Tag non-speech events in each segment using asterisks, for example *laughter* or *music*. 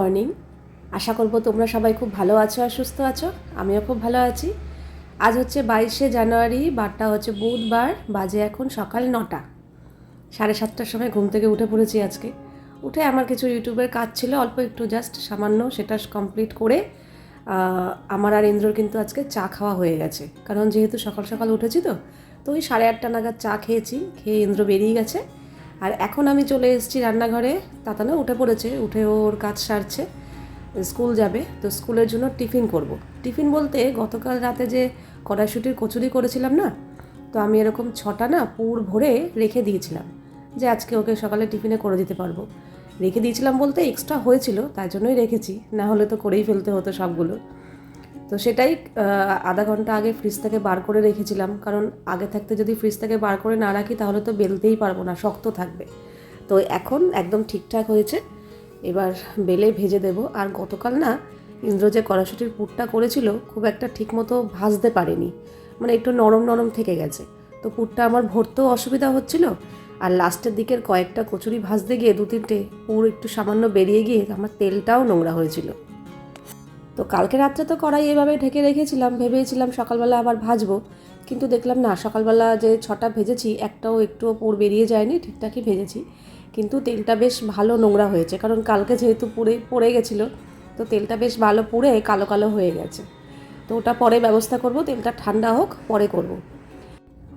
Morning আশা করব তোমরা সবাই খুব ভালো আছো আর সুস্থ আছো। আমিও খুব ভালো আছি। আজ হচ্ছে বাইশে জানুয়ারি, বারটা হচ্ছে বুধবার, বাজে এখন সকাল নটা। সাড়ে সাতটার সময় ঘুম থেকে উঠে পড়েছি আজকে। উঠে আমার কিছু ইউটিউবের কাজ ছিল, অল্প একটু জাস্ট সামান্য সেটা কমপ্লিট করে আমার আর ইন্দ্রর কিন্তু আজকে চা খাওয়া হয়ে গেছে। কারণ যেহেতু সকাল সকাল উঠেছি তো তো ওই সাড়ে আটটা নাগাদ চা খেয়েছি, খেয়ে ইন্দ্র বেরিয়ে গেছে। আর এখন আমি চলে এসেছি রান্নাঘরে। তাতানো উঠে পড়েছে, উঠে ওর কাজ সারছে, স্কুল যাবে। তো স্কুলের জন্য টিফিন করব। টিফিন বলতে গতকাল রাতে যে কড়াইশুটির কচুরি করেছিলাম না, তো আমি এরকম ছটা না পুর ভরে রেখে দিয়েছিলাম যে আজকে ওকে সকালে টিফিনে করে দিতে পারব। রেখে দিয়েছিলাম বলতে এক্সট্রা হয়েছিল, তাই জন্যই রেখেছি। না হলে তো করেই ফেলতে হতো সবগুলো। তো সেটাই আধা ঘণ্টা আগে ফ্রিজ থেকে বার করে রেখেছিলাম। কারণ আগে থাকতে যদি ফ্রিজ থেকে বার করে না রাখি, তাহলে তো বেলতেই পারব না, শক্ত থাকবে। তো এখন একদম ঠিকঠাক হয়েছে। এবার বেলে ভেজে দেব। আর গতকাল না ইন্দ্র যে কড়াশুটির পুরটা করেছিল, খুব একটা ঠিকমতো ভাজতে পারেনি। মানে একটু নরম নরম থেকে গেছে। তো পুরটা আমার ভরতেও অসুবিধা হচ্ছিল। আর লাস্টের দিকের কয়েকটা কচুরি ভাজতে গিয়ে দু তিনটে পুর একটু সামান্য বেরিয়ে গিয়ে আমার তেলটাও নোংরা হয়েছিল। তো কালকে রাত্রে তো কড়াই এভাবে ঢেকে রেখেছিলাম, ভেবেছিলাম সকালবেলা আবার ভাজবো। কিন্তু দেখলাম না, সকালবেলা যে ছটা ভেজেছি, একটাও একটুও পুর বেরিয়ে যায়নি, ঠিকঠাকই ভেজেছি। কিন্তু তেলটা বেশ ভালো নোংরা হয়েছে, কারণ কালকে যেহেতু পুড়ে পড়ে গেছিল, তো তেলটা বেশ ভালো পুড়ে কালো কালো হয়ে গেছে। তো ওটা পরে ব্যবস্থা করব, তেলটা ঠান্ডা হোক, পরে করব।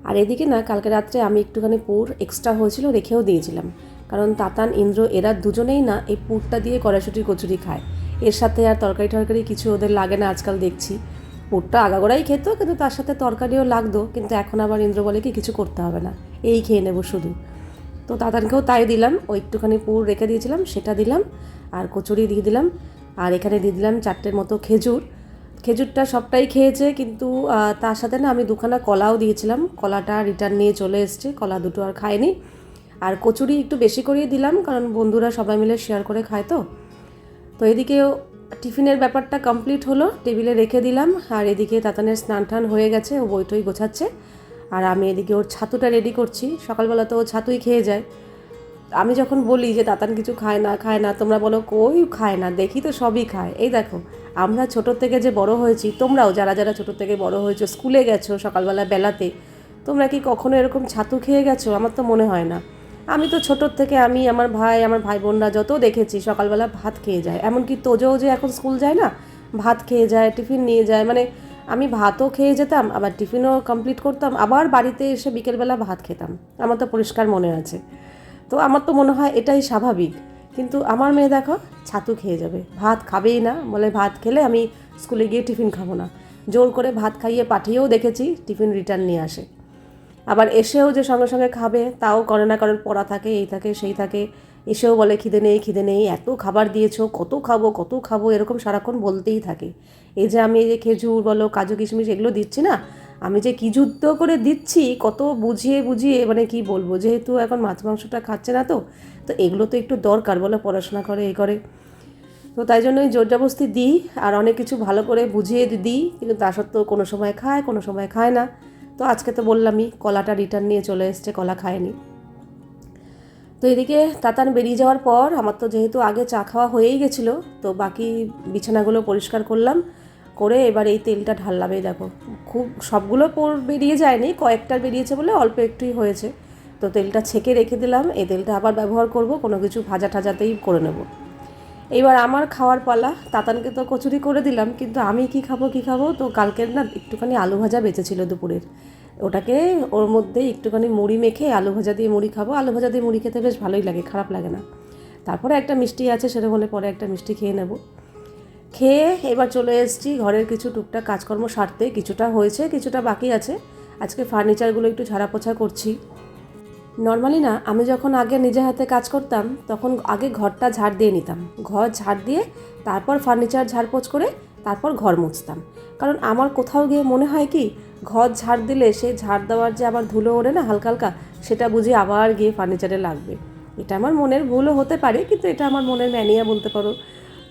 আর এদিকে না, কালকে রাত্রে আমি একটুখানি পুর এক্সট্রা হয়েছিল, রেখেও দিয়েছিলাম। কারণ তাতান, ইন্দ্র এরা দুজনেই না, এই পুরটা দিয়ে কড়াইশুটির কচুরি খায়। এর সাথে আর তরকারি টরকারি কিছু ওদের লাগে না, আজকাল দেখছি। পুরটা আগাগোড়াই খেত, কিন্তু তার সাথে তরকারিও লাগতো, কিন্তু এখন আবার ইন্দ্র বলে কি কিছু করতে হবে না, এই খেয়ে নেব শুধু। তো তাতানকেও তাই দিলাম ওই একটুখানি পুর রেখে দিয়েছিলাম, সেটা দিলাম, আর কচুরি দিয়ে দিলাম, আর এখানে দিয়ে দিলাম চারটের মতো খেজুর। খেজুরটা সবটাই খেয়েছে, কিন্তু তার সাথে না আমি দুখানা কলাও দিয়েছিলাম, কলাটা রিটার্ন নিয়ে চলে এসছে, কলা দুটো আর খায়নি। আর কচুরি একটু বেশি করেই দিলাম, কারণ বন্ধুরা সবাই মিলে শেয়ার করে খায় তো। তো এদিকেও টিফিনের ব্যাপারটা কমপ্লিট হলো, টেবিলে রেখে দিলাম, আর এদিকে তাতানের স্নান টান হয়ে গেছে, ও বইটই গোছাচ্ছে। আর আমি এদিকে ওর ছাতুটা রেডি করছি, সকালবেলা তো ও ছাতুই খেয়ে যায়। আমি যখন বলি যে তাতান কিছু খায় না খায় না, তোমরা বলো কই খায় না, দেখি তো সবই খায়। এই দেখো, আমরা ছোট থেকে যে বড় হয়েছি, তোমরাও যারা যারা ছোট থেকে বড় হয়েছো, স্কুলে গেছো সকালবেলা বেলাতে, তোমরা কি কখনো এরকম ছাতু খেয়ে গেছো? আমার তো মনে হয় না। আমি তো ছোটোর থেকে আমি, আমার ভাই আমার ভাই বোনরা যত দেখেছি, সকালবেলা ভাত খেয়ে যায়। এমনকি তোজোও যে এখন স্কুল যায় না, ভাত খেয়ে যায়, টিফিন নিয়ে যায়। মানে আমি ভাতও খেয়ে যেতাম, আবার টিফিনও কমপ্লিট করতাম, আবার বাড়িতে এসে বিকেলবেলা ভাত খেতাম। আমার তো পরিষ্কার মনে আছে। তো আমার তো মনে হয় এটাই স্বাভাবিক। কিন্তু আমার মেয়ে দেখো, ছাতু খেয়ে যাবে। ভাত খাবেই না, বলে ভাত খেলে আমি স্কুলে গিয়ে টিফিন খাব না। জোর করে ভাত খাইয়ে পাঠিয়েও দেখেছি, টিফিন রিটার্ন নিয়ে আসে। আবার এসেও যে সঙ্গে সঙ্গে খাবে, তাও করে না কারোর পড়া থাকে, এই থাকে, সেই থাকে। এসেও বলে, খিদে নেই খিদে নেই, এত খাবার দিয়েছ, কত খাব কত খাব, এরকম সারাক্ষণ বলতেই থাকে। এই যে আমি এই যে খেজুর বলো, কাজু, কিশমিশ এগুলো দিচ্ছি না, আমি যে কি যুদ্ধ করে দিচ্ছি, কত বুঝিয়ে বুঝিয়ে মানে কি বলব, যেহেতু এখন মাছ মাংসটা খাচ্ছে না তো তো এগুলো তো একটু দরকার বলে, পড়াশোনা করে এই করে। তো তাই জন্যই জোর জবস্তি দিই, আর অনেক কিছু ভালো করে বুঝিয়ে দিই, কিন্তু তা সত্ত্বেও কোনো সময় খায়, কোনো সময় খায় না। তো আজকে তো বললামই, কলাটা রিটার্ন নিয়ে চলে এসছে, কলা খায়নি। তো এদিকে তাতান বেরিয়ে যাওয়ার পর আমার তো যেহেতু আগে চা খাওয়া হয়েই গেছিল, তো বাকি বিছানাগুলো পরিষ্কার করলাম, করে এবার এই তেলটা ঢাললাম। দেখো, খুব সবগুলো বেরিয়ে যায়নি কয়েকটার বেরিয়েছে বলে অল্প একটুই হয়েছে। তো তেলটা ছেঁকে রেখে দিলাম, এই তেলটা আবার ব্যবহার করব, কোনো কিছু ভাজা ঠাজাতেই করে নেব। এইবার আমার খাওয়ার পালা, তাতানকে তো কচুরি করে দিলাম, কিন্তু আমি কি খাব কি খাব? তো কালকের না একটুখানি আলু ভাজা বেঁচেছিল দুপুরের। ওটাকে ওর মধ্যে একটুখানি মুড়ি মেখে আলু ভাজা দিয়ে মুড়ি খাব। আলু ভাজা দিয়ে মুড়ি খেতে বেশ ভালোই লাগে, খারাপ লাগে না। তারপরে একটা মিষ্টি আছে, সেটা হলে পরে একটা মিষ্টি খেয়ে নেব। খেয়ে এবার চলে এসেছি, ঘরের কিছু টুকটাক কাজকর্ম সারতে। কিছুটা হয়েছে, কিছুটা বাকি আছে। আজকে ফার্নিচারগুলো একটু ঝাড়া পোছা করছি। নর্মালি না, আমি যখন আগে নিজে হাতে কাজ করতাম, তখন আগে ঘরটা ঝাড় দিয়ে নিতাম। ঘর ঝাড় দিয়ে তারপর ফার্নিচার ঝাড়পোছ করে তারপর ঘর মুছতাম। কারণ আমার কোথাও গিয়ে মনে হয় কি, ঘর ঝাড় দিলে সে ঝাড় দেওয়ার যে আবার ধুলো ওড়ে না হালকা হালকা, সেটা বুঝি আবার গিয়ে ফার্নিচারে লাগবে। এটা আমার মনের ভুলও হতে পারে, কিন্তু এটা আমার মনের ম্যানিয়া বলতে পারো।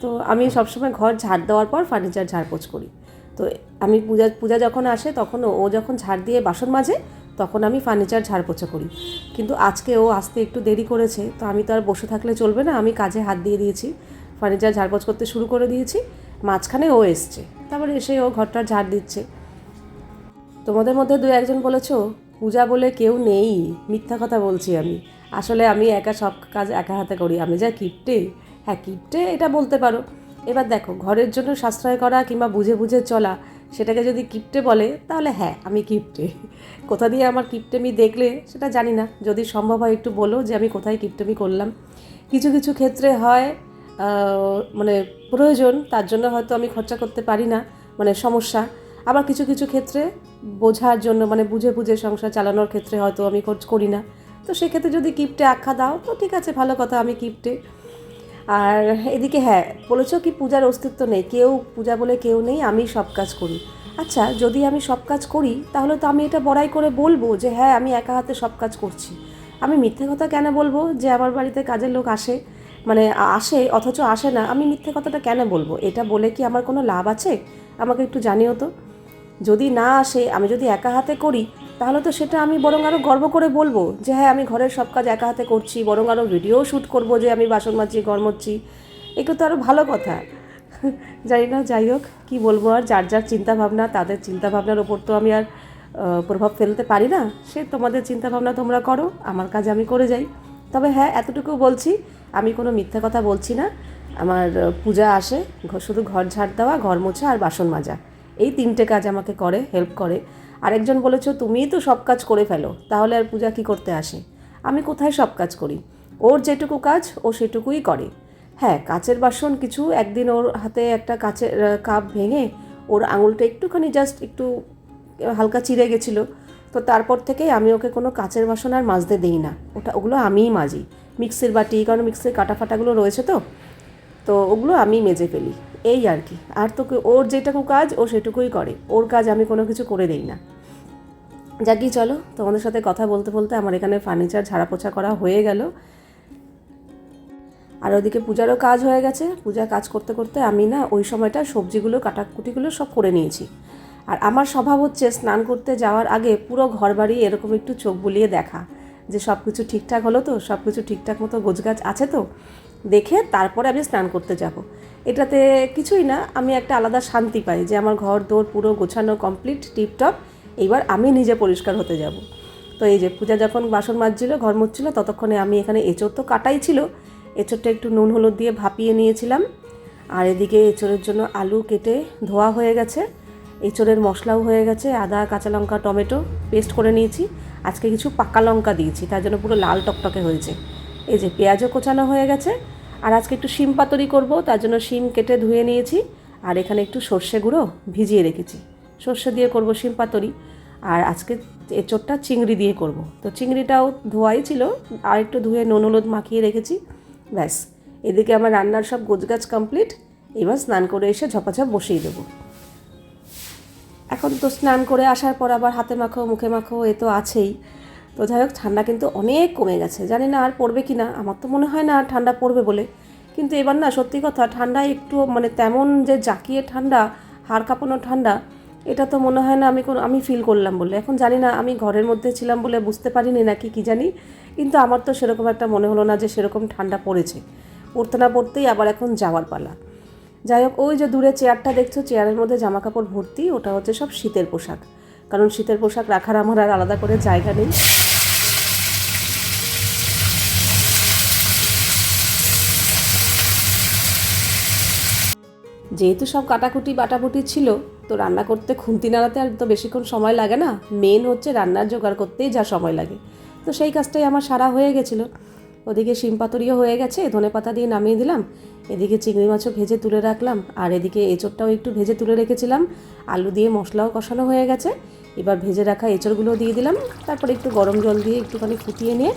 তো আমি সবসময় ঘর ঝাড় দেওয়ার পর ফার্নিচার ঝাড়পোছ করি। তো আমি পূজা পূজা যখন আসে, তখন ও- যখন ঝাড় দিয়ে বাসন মাজে তখন আমি ফার্নিচার ঝাড়পোছা করি। কিন্তু আজকে ও আসতে একটু দেরি করেছে, তো আমি তো আর বসে থাকলে চলবে না, আমি কাজে হাত দিয়ে দিয়েছি। ফার্নিচার ঝাড়পোছ করতে শুরু করে দিয়েছি, মাঝখানে ও এসছে। তারপরে এসে ও ঘরটার ঝাড় দিচ্ছে। তোমাদের মধ্যে দু একজন বলেছ, পূজা বলে কেউ নেই। মিথ্যা কথা বলছি আমি। আসলে আমি একা সব কাজ একা হাতে করি, আমি যা কিপটে হ্যাঁ কিপটে এটা বলতে পারো। এবার দেখো, ঘরের জন্য সাশ্রয় করা কিংবা বুঝে বুঝে চলা সেটাকে যদি কিপটে বলে, তাহলে হ্যাঁ আমি কিপটে। কোথা দিয়ে আমার কিপটেমি দেখলে সেটা জানি না। যদি সম্ভব হয় একটু বলো যে আমি কোথায় কিপটেমি করলাম। কিছু কিছু ক্ষেত্রে হয় মানে প্রয়োজন, তার জন্য হয়তো আমি খরচা করতে পারি না মানে সমস্যা। আবার কিছু কিছু ক্ষেত্রে বোঝার জন্য মানে বুঝে বুঝে সংসার চালানোর ক্ষেত্রে হয়তো আমি খরচ করি না। তো সেক্ষেত্রে যদি কিপটে আখ্যা দাও, তো ঠিক আছে, ভালো কথা, আমি কিপটে। আর এদিকে হ্যাঁ বলেছ কি পূজার অস্তিত্ব নেই, কেউ পূজা বলে কেউ নেই, আমি সব কাজ করি। আচ্ছা যদি আমি সব কাজ করি, তাহলে তো আমি এটা বড়াই করে বলব যে হ্যাঁ আমি একা হাতে সব কাজ করছি। আমি মিথ্যে কথা কেন বলব যে আমার বাড়িতে কাজের লোক আসে? মানে আসে, অথচ আসে না, আমি মিথ্যে কথাটা কেন বলব? এটা বলে কি আমার কোনো লাভ আছে? আমাকে একটু জানিও তো। যদি না আসে, আমি যদি একা হাতে করি তাহলে তো সেটা আমি বরং আরও গর্ব করে বলব যে হ্যাঁ আমি ঘরের সব কাজ একা হাতে করছি, বরং আরও ভিডিও শ্যুট করব যে আমি বাসন মাজছি ঘর মচ্ছি। এগুলো তো আরও ভালো কথা। *laughs* জানি না, যাই হোক, কী বলব আর? যার যার চিন্তাভাবনা, তাদের চিন্তাভাবনার ওপর তো আমি আর প্রভাব ফেলতে পারি না। সে তোমাদের চিন্তাভাবনা তোমরা করো, আমার কাজ আমি করে যাই। তবে হ্যাঁ এতটুকু বলছি, আমি কোনো মিথ্যা কথা বলছি না। আমার পূজা আসে শুধু ঘর ঝাড় দেওয়া, ঘর মোছা আর বাসন মাজা। এই তিনটে কাজ আমাকে করে হেল্প করে। আরেকজন বলেছ, তুমিই তো সব কাজ করে ফেলো, তাহলে আর পূজা কি করতে আসে? আমি কোথায় সব কাজ করি? ওর যেটুকু কাজ, ও সেটুকুই করে। হ্যাঁ কাচের বাসন কিছু, একদিন ওর হাতে একটা কাচের কাপ ভেঙে ওর আঙুলটা একটুখানি জাস্ট একটু হালকা চিড়ে গেছিল। তো তারপর থেকেই আমি ওকে কোনো কাচের বাসন আর মাজতে দিই না। ওটা, ওগুলো আমিই মাজি। মিক্সির বাটি, কারণ মিক্সির কাটা ফাটাগুলো রয়েছে তো। তো ওগুলো আমি মেজে ফেলি। এই আর কি। আর তো ওর যেটুকু কাজ, ও সেটুকুই করে। ওর কাজ আমি কোনো কিছু করে দিই না। যাকি চলো, তোমাদের সাথে কথা বলতে বলতে আমার এখানে ফার্নিচার ঝাড়া পোছা করা হয়ে গেল। আর ওদিকে পূজারও কাজ হয়ে গেছে। পূজা কাজ করতে করতে আমি না ওই সময়টা সবজিগুলো, কাটাকুটিগুলো সব করে নিয়েছি। আর আমার স্বভাব হচ্ছে স্নান করতে যাওয়ার আগে পুরো ঘর বাড়ি এরকম একটু চোখ বুলিয়ে দেখা। যে সব কিছু ঠিকঠাক হলো তো সব কিছু ঠিকঠাক মতো গোছগাছ আছে তো, দেখে তারপরে আমি স্নান করতে যাব। এটাতে কিছুই না, আমি একটা আলাদা শান্তি পাই যে আমার ঘর দোর পুরো গোছানো কমপ্লিট টিপটপ এইবার আমি নিজে পরিষ্কার হতে যাব। তো এই যে পূজা যখন বাসন মাজছিল, ঘর মুছছিল, ততক্ষণে আমি এখানে এঁচড় তো কাটাই ছিল। এঁচড়টা একটু নুন হলুদ দিয়ে ভাপিয়ে নিয়েছিলাম। আর এদিকে এঁচড়ের জন্য আলু কেটে ধোয়া হয়ে গেছে। এঁচড়ের মশলাও হয়ে গেছে, আদা, কাঁচা লঙ্কা, টমেটো পেস্ট করে নিয়েছি। আজকে কিছু পাকা লঙ্কা দিয়েছি, তার জন্য পুরো লাল টকটকে হয়েছে। এই যে পেঁয়াজও কোচানো হয়ে গেছে। আর আজকে একটু শিম পাতুরি করব, তার জন্য শিম কেটে ধুয়ে নিয়েছি। আর এখানে একটু সর্ষে গুঁড়ো ভিজিয়ে রেখেছি। সর্ষে দিয়ে করব শিম পাতুরি, আর আজকে এঁচড়টা চিংড়ি দিয়ে করব। তো চিংড়িটাও ধোয়াই ছিল, আর একটু ধুয়ে নুন হলুদ মাখিয়ে রেখেছি, ব্যাস। এদিকে আমার রান্নার সব গোছগাছ কমপ্লিট এবার স্নান করে এসে ঝপাঝপ বসিয়ে দেবো। এখন তো স্নান করে আসার পর আবার হাতে মাখো, মুখে মাখো, এ তো আছেই। তো যাই হোক, ঠান্ডা কিন্তু অনেক কমে গেছে। জানি না আর পড়বে কি না, আমার তো মনে হয় না আর ঠান্ডা পড়বে বলে। কিন্তু এবার না সত্যি কথা ঠান্ডা একটু মানে তেমন যে জাকিয়ে ঠান্ডা, হাড় কাঁপানো ঠান্ডা এটা তো মনে হয় না আমি কোনো, আমি ফিল করলাম বলে। এখন জানি না আমি ঘরের মধ্যে ছিলাম বলে বুঝতে পারিনি নাকি কি জানি, কিন্তু আমার তো সেরকম একটা মনে হলো না যে সেরকম ঠান্ডা পড়েছে। পড়তে না পড়তেই আবার এখন যাওয়ার পালা। যাই হোক, ওই যে দূরে চেয়ারটা দেখছ, চেয়ারের মধ্যে জামা কাপড় ভর্তি, ওটা হচ্ছে সব শীতের পোশাক। কারণ শীতের পোশাক রাখার আমার আর আলাদা করে জায়গা নেই। যেহেতু সব কাটাকুটি বাটাকুটি ছিল, তো রান্না করতে খুন্তি নাড়াতে আর তো বেশিক্ষণ সময় লাগে না। মেন হচ্ছে রান্নার জোগাড় করতেই যা সময় লাগে। তো সেই কাজটাই আমার সারা হয়ে গেছিল। ওদিকে শিম পাতুরিও হয়ে গেছে, ধনে পাতা দিয়ে নামিয়ে দিলাম। এদিকে চিংড়ি মাছও ভেজে তুলে রাখলাম। আর এদিকে এঁচড়টাও একটু ভেজে তুলে রেখেছিলাম। আলু দিয়ে মশলাও কষানো হয়ে গেছে। এবার ভেজে রাখা এঁচড়গুলোও দিয়ে দিলাম। তারপরে একটু গরম জল দিয়ে একটুখানি ফুটিয়ে নিয়ে,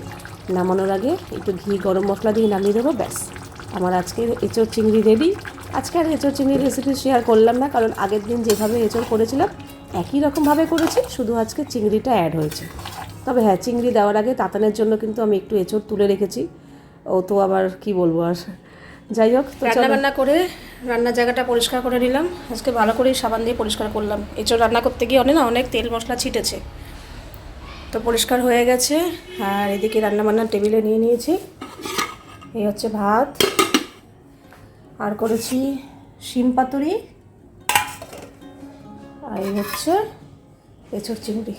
নামানোর আগে একটু ঘি, গরম মশলা দিয়ে নামিয়ে দেবো, ব্যাস। আমার আজকে এঁচড় চিংড়ি রেডি আজকে আর এঁচড় চিংড়ির রেসিপি শেয়ার করলাম না, কারণ আগের দিন যেভাবে এঁচড় করেছিলাম, একই রকমভাবে করেছি, শুধু আজকে চিংড়িটা অ্যাড হয়েছে। তবে হ্যাঁ চিংড়ি দেওয়ার আগে তাতানের জন্য কিন্তু আমি একটু এঁচড় তুলে রেখেছি। ও তো আবার কি বলব আর। যাই হোক রান্না বান্না করে রান্নার জায়গাটা পরিষ্কার করে নিলাম। আজকে ভালো করে সাবান দিয়ে পরিষ্কার করলাম। এঁচড় রান্না করতে গিয়ে অনেক না অনেক তেল মশলা ছিটেছে। তো পরিষ্কার হয়ে গেছে। আর এদিকে রান্না বান্নার টেবিলে নিয়ে নিয়েছি। এই হচ্ছে ভাত। আর করেছি শিম পাতুরি। আর এই হচ্ছে এঁচড় চিংড়ি।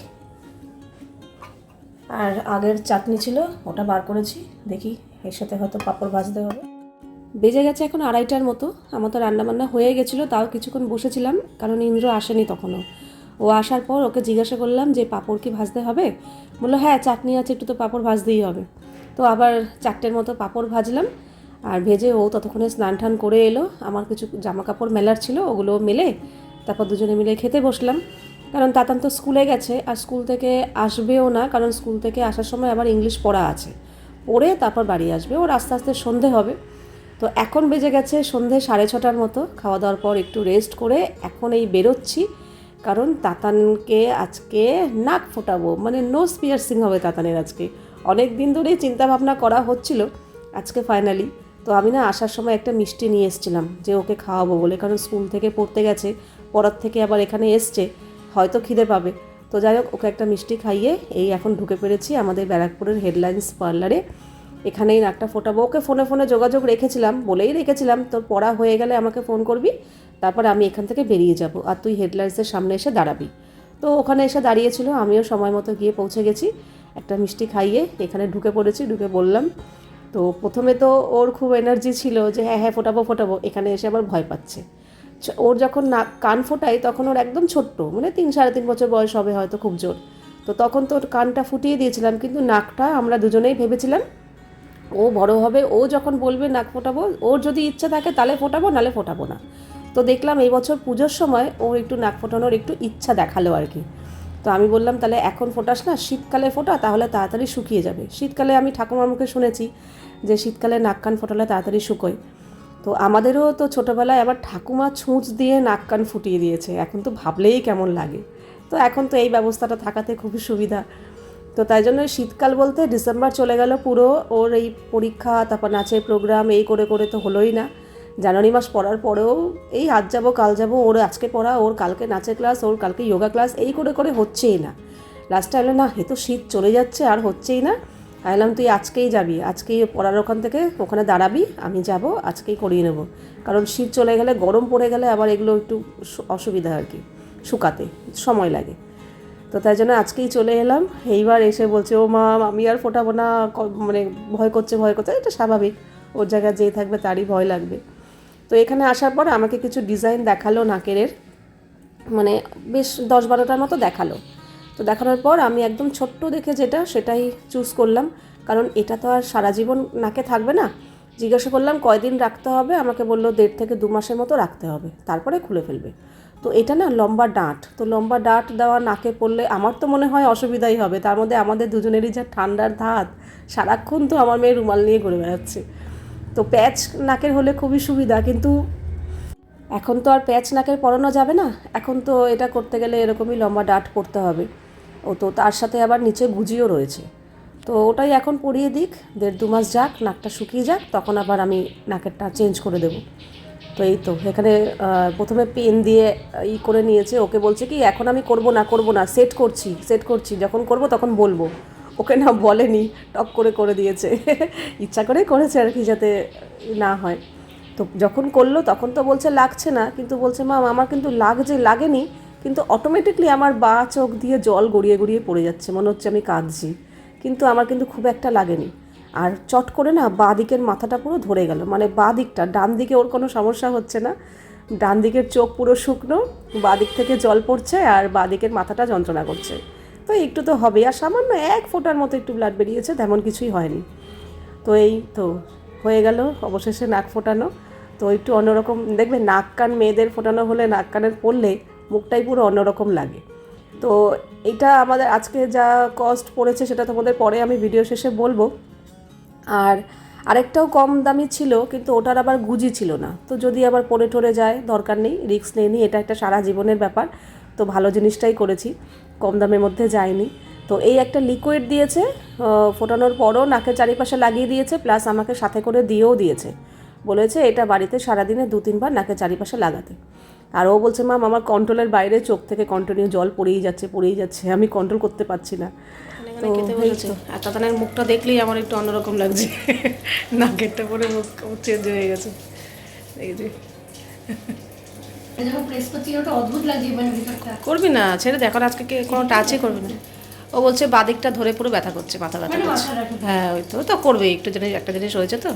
আর আগের চাটনি ছিল, ওটা বার করেছি। দেখি এর সাথে হয়তো পাঁপড় ভাজতে হবে। বেজে গেছে এখন আড়াইটার মতো। আমার তো রান্নাবান্না হয়ে গেছিল, তাও কিছুক্ষণ বসেছিলাম, কারণ ইন্দ্র আসেনি তখনও। ও আসার পর ওকে জিজ্ঞাসা করলাম যে পাঁপড় কি ভাজতে হবে? বলল হ্যাঁ চাটনি আছে, একটু তো পাঁপড় ভাজতেই হবে। তো আবার চারটের মতো পাঁপড় ভাজলাম। আর ভেজে ও ততক্ষণে স্নান টান করে এলো। আমার কিছু জামা কাপড় মেলার ছিল, ওগুলো মেলে তারপর দুজনে মিলে খেতে বসলাম। কারণ তাতান তো স্কুলে গেছে, আর স্কুল থেকে আসবেও না, কারণ স্কুল থেকে আসার সময় আবার ইংলিশ পড়া আছে। পড়ে তারপর বাড়ি আসবে, ওর আস্তে আস্তে সন্ধে হবে। তো এখন বেজে গেছে সন্ধে সাড়ে ছটার মতো। খাওয়া দাওয়ার পর একটু রেস্ট করে এখন এই বেরোচ্ছি। কারণ তাতানকে আজকে নাক ফোটাবো মানে নোজ পিয়ার্সিং হবে তাতানের আজকে। অনেক দিন ধরেই চিন্তা ভাবনা করা হচ্ছিল আজকে ফাইনালি তো আমি না আসার সময় একটা মিষ্টি নিয়ে এসেছিলাম যে ওকে খাওয়াবো বলে, কারণ স্কুল থেকে পড়তে গেছে, পড়ার থেকে আবার এখানে এসছে, হয়তো খিদে পাবে। তো যাই হোক, ওকে একটা মিষ্টি খাইয়ে এই এখন ঢুকে পেরেছি আমাদের ব্যারাকপুরের হেডলাইন্স পার্লারে এখানেই নাকটা ফোটাবো। ওকে ফোনে ফোনে যোগাযোগ রেখেছিলাম, বলেই রেখেছিলাম, তোর পড়া হয়ে গেলে আমাকে ফোন করবি, তারপর আমি এখান থেকে বেরিয়ে যাব, আর তুই হেডলাইন্সের সামনে এসে দাঁড়াবি। তো ওখানে এসে দাঁড়িয়েছিল, আমিও সময় মতো গিয়ে পৌঁছে গেছি। একটা মিষ্টি খাইয়ে এখানে ঢুকে পড়েছি, ঢুকে বললাম। তো প্রথমে তো ওর খুব এনার্জি ছিল যে হ্যাঁ হ্যাঁ ফোটাবো ফোটাবো। এখানে এসে আবার ভয় পাচ্ছে। ওর যখন নাক কান ফোটাই তখন ওর একদম ছোট্ট মানে তিন সাড়ে তিন বছর বয়স হবে হয়তো খুব জোর। তো তখন তো ওর কানটা ফুটিয়ে দিয়েছিলাম, কিন্তু নাকটা আমরা দুজনেই ভেবেছিলাম ও বড় হবে। ও যখন বলবে নাক ফোটাবো, ওর যদি ইচ্ছা থাকে তাহলে ফোটাবো নালে ফোটাবো না। তো দেখলাম এই বছর পুজোর সময় ও একটু নাক ফোটানোর একটু ইচ্ছা দেখাল আর কি। তো আমি বললাম, তাহলে এখন ফোটাস না, শীতকালে ফোটা, তাহলে তাড়াতাড়ি শুকিয়ে যাবে। শীতকালে আমি ঠাকুমার মুখে শুনেছি যে শীতকালে নাক কান ফোটালে তাড়াতাড়ি শুকোয়। তো আমাদেরও তো ছোটোবেলায় আবার ঠাকুমা ছুঁচ দিয়ে নাক কান ফুটিয়ে দিয়েছে, এখন তো ভাবলেই কেমন লাগে। তো এখন তো এই ব্যবস্থাটা থাকাতে খুবই সুবিধা। তো তাই জন্য শীতকাল বলতে ডিসেম্বর চলে গেল পুরো, ওর এই পরীক্ষা, তারপর নাচের প্রোগ্রাম এই করে করে তো হলোই না। জানুয়ারি মাস পড়ার পরেও এই আজ যাব, কাল যাব, ওর আজকে পড়া, ওর কালকে নাচের ক্লাস ওর কালকে যোগা ক্লাস এই করে করে হচ্ছেই না। লাস্টে এলো না, এ তো শীত চলে যাচ্ছে, আর হচ্ছেই না। আইলাম তুই আজকেই যাবি, আজকেই পড়ার ওখান থেকে, ওখানে দাঁড়াবি, আমি যাব, আজকেই করিয়ে নেব। কারণ শীত চলে গেলে, গরম পড়ে গেলে আবার এগুলো একটু অসুবিধা আর কি, শুকাতে, সময় লাগে। তো তাই জন্য আজকেই চলে এলাম। এইবার এসে বলছে, ও মা, আমি আর ফোটাবো না মানে ভয় করছে ভয় করছে। এটা স্বাভাবিক, ওর জায়গায় যেই থাকবে, তারই ভয় লাগবে। তো এখানে আসার পর আমাকে কিছু ডিজাইন দেখাল নাকের মানে বেশ দশ বারোটার মতো দেখাল। তো দেখানোর পর আমি একদম ছোট্ট দেখে যেটা, সেটাই চুজ করলাম। কারণ এটা তো আর সারা জীবন নাকে থাকবে না। জিজ্ঞাসা করলাম, কয়দিন রাখতে হবে? আমাকে বলল, দেড় থেকে দু মাসের মতো রাখতে হবে। তারপরে খুলে ফেলবে। তো এটা না লম্বা ডাঁট তো লম্বা ডাঁট দেওয়া নাকে পড়লে আমার তো মনে হয় অসুবিধাই হবে। তার মধ্যে আমাদের দুজনেরই যা ঠান্ডার ধাত, সারাক্ষণ তো আমার মেয়ে রুমাল নিয়ে ঘুরে বেড়াচ্ছে। তো প্যাচ নাকের হলে খুবই সুবিধা, কিন্তু এখন তো আর প্যাচ নাকের পরানো যাবে না। এখন তো এটা করতে গেলে এরকমই লম্বা ডাট পড়তে হবে। ও তো তার সাথে আবার নিচে গুজিও রয়েছে। তো ওটাই এখন পরিয়ে দিক, দেড় দু মাস যাক, নাকটা শুকিয়ে যাক, তখন আবার আমি নাকেরটা চেঞ্জ করে দেবো। তো এই তো, এখানে প্রথমে পেন দিয়ে ই করে নিয়েছে, ওকে বলছে কি, এখন আমি করব না করব না, সেট করছি সেট করছি, যখন করব তখন বলব। ওকে না বলেনি, টক করে করে দিয়েছে। ইচ্ছা করেই করেছে আর কি যাতে না হয়। তো যখন করল তখন তো বলছে লাগছে না, কিন্তু বলছে, মা, আমার কিন্তু লাগছে, লাগেনি। কিন্তু অটোমেটিকলি আমার বা চোখ দিয়ে জল গড়িয়ে গড়িয়ে পড়ে যাচ্ছে, মনে হচ্ছে আমি কাঁদছি। কিন্তু আমার কিন্তু খুব একটা লাগেনি। আর চট করে না বাঁ দিকের মাথাটা পুরো ধরে গেল। মানে বাঁ দিকটা, ডান দিকে ওর কোনো সমস্যা হচ্ছে না। ডান দিকের চোখ পুরো শুকনো, বাঁ দিক থেকে জল পড়ছে আর বাঁ দিকের মাথাটা যন্ত্রণা করছে। তো একটু তো হবে আর সামান্য এক ফোঁটার মতো একটু ব্লাড বেরিয়েছে, তেমন কিছুই হয়নি। তো এই তো হয়ে গেল, অবশেষে নাক ফোটানো। তো একটু অন্যরকম, দেখবে নাক কান মেয়েদের ফোটানো হলে নাক কানের পড়লে মুখটাই পুরো অন্যরকম লাগে। তো এটা আমাদের আজকে যা কস্ট পড়েছে সেটা তোমাদের পরে আমি ভিডিও শেষে বলব। আর আরেকটাও কম দামি ছিল, কিন্তু ওটার আবার গুজি ছিল না। তো যদি আবার পড়ে টরে যায়, দরকার নেই রিস্ক নেই, এটা একটা সারা জীবনের ব্যাপার। তো ভালো জিনিসটাই করেছি। কম দামের মধ্যে যায়নি। তো এই একটা লিকুইড দিয়েছে ফোটানোর পরও নাকের চারিপাশে লাগিয়ে দিয়েছে প্লাস আমাকে সাথে করে দিয়েও দিয়েছে। বলেছে এটা বাড়িতে সারাদিনে দু তিনবার নাকের চারিপাশে লাগাতে। আর ও বলছে মাম আমার কন্ট্রোলের বাইরে চোখ থেকে কন্টিনিউ জল পড়েই যাচ্ছে পড়েই যাচ্ছে আমি কন্ট্রোল করতে পারছি না। এই তো। আর তাতানের মুখটা দেখলেই আমার একটু অন্যরকম লাগছে। *laughs* নাকেরটা পরে মুখ চেঞ্জ হয়ে গেছে। এই যে। যখন প্রেস করছি ওটা অদ্ভুত লাগছে মানে ভিতরটা। করবি না ছেড়ে দেখো আজকে কে কোনো টাচই করবি না। ও বলছে বাদিকটা ধরে পুরো ব্যথা করছে মাথা ব্যথা মানে করছে। হ্যাঁ ওই তো তো করবে একটু জিনিস একটা জিনিস হয়েছে তো।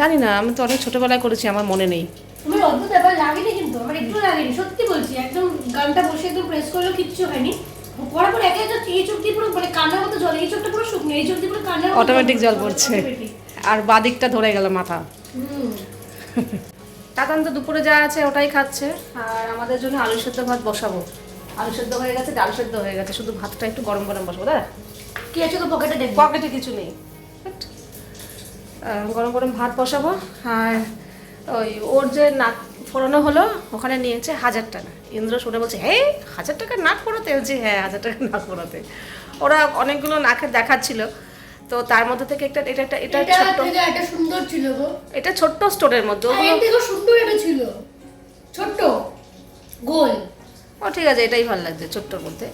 জানি না আমি তো অনেক ছোটবেলায় করেছি আমার মনে নেই। তোমার অদ্ভুত ব্যাপার লাগেনি কিন্তু আমার একটু লাগেনি সত্যি বলছি একদম গানটা বসে একদম প্রেস করলেও কিচ্ছু হয়নি। করার পর একা একা এই চোখ দিয়ে পুরো মানে কান্নার মতো জল এই চোখটা পুরো শুকনো এই চোখ দিয়ে পুরো কান্নার অটোমেটিক জল পড়ছে। আর বাদিকটা ধরে গেল মাথা। হুম। দাদান তো দুপুরে যা আছে ওটাই খাচ্ছে। আর আমাদের জন্য আলু সেদ্ধ ভাত বসাবো। আলু সেদ্ধ হয়ে গেছে ডাল সেদ্ধ হয়ে গেছে। শুধু ভাতটা একটু গরম গরম বসবো দাদা? কি আছে তো পকেটে দেখব। পকেটে কিছু নেই। গরম গরম ভাত বসাবো। আর ওই ওর যে নাক ফোড়ানো হলো ওখানে নিয়েছে হাজার টাকা। ইন্দ্র শুনে বলছে হ্যাঁ হাজার টাকা নাক ফোড়াতে? বলছি হ্যাঁ হাজার টাকা নাক ফোড়াতে। ওরা অনেকগুলো নাকের দেখাচ্ছিল। তো তার মধ্যে থেকে একটা এটা একটা এটা ছোট্ট এটা সুন্দর ছিল গো। এটা ছোট্ট স্টোরের মধ্যে ওগুলো এর থেকেও সুন্দর এটা ছিল। ছোট্ট। গোল। ও ঠিক আছে এটাই ভালো লাগছে ছোট্টর মধ্যে।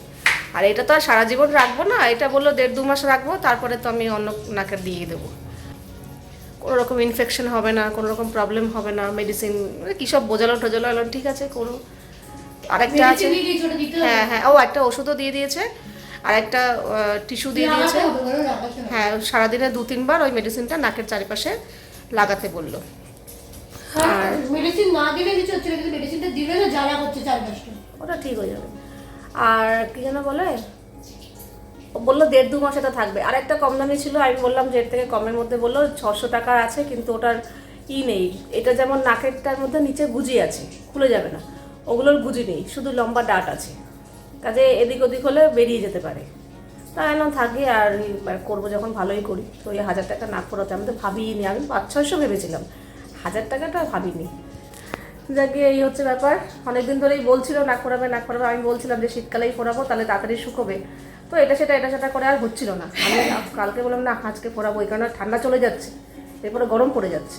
আর এটা তো আর সারা জীবন রাখব না এটা বলল দেড় দু মাস রাখব তারপরে তো আমি অন্য নাকের দিয়ে দেবো। কোনো রকম ইনফেকশন হবে না কোনো রকম প্রবলেম হবে না মেডিসিন কী সব বোঝালো টোজালো এলো ঠিক আছে করো আরেকটা আছে। হ্যাঁ হ্যাঁ ও একটা ওষুধও দিয়ে দিয়েছে। আর একটা টিস্যু দিয়ে দিয়েছে। হ্যাঁ সারাদিনে দু তিনবার ওই মেডিসিনটা নাকের চারিপাশে লাগাতে বলল। আর মেডিসিন না দিলে কিছু হচ্ছে না কিন্তু মেডিসিনটা দিলে না জ্বালা করছে চারপাশটা। ওটা ঠিক হয়ে যাবে। আর কি যেন বলে? বলল দেড় দু মাস এটা থাকবে। আর একটা কম দামি ছিল আমি বললাম যে এর থেকে কমের মধ্যে বলল ছশো টাকার আছে কিন্তু ওটার ই নেই। এটা যেমন নাকেরটার মধ্যে নিচে গুজি আছে খুলে যাবে না। ওগুলোর গুজি নেই শুধু লম্বা ডাট আছে। কাজে এদিক ওদিক হলে বেরিয়ে যেতে পারে। তা এমন থাকি আর করব যখন ভালোই করি। তো ওই হাজার টাকা না পড়াতে আমি তো ভাবিনি আমি পাঁচ, ছয়শো ভেবেছিলাম। হাজার টাকাটা ভাবিনি। যাকে এই হচ্ছে ব্যাপার। অনেকদিন ধরেই বলছিল, না ফোরাবে নাক ফোরাবে। আমি বলছিলাম যে শীতকালেই ফোরাবো, তাহলে তাড়াতাড়ি শুকোবে তো এটা সেটা এটা সেটা করে আর হচ্ছিল না। আমি কালকে বললাম, না, আজকে ফোরাবো। এই কারণে ঠান্ডা চলে যাচ্ছে। এরপরে গরম পড়ে যাচ্ছে।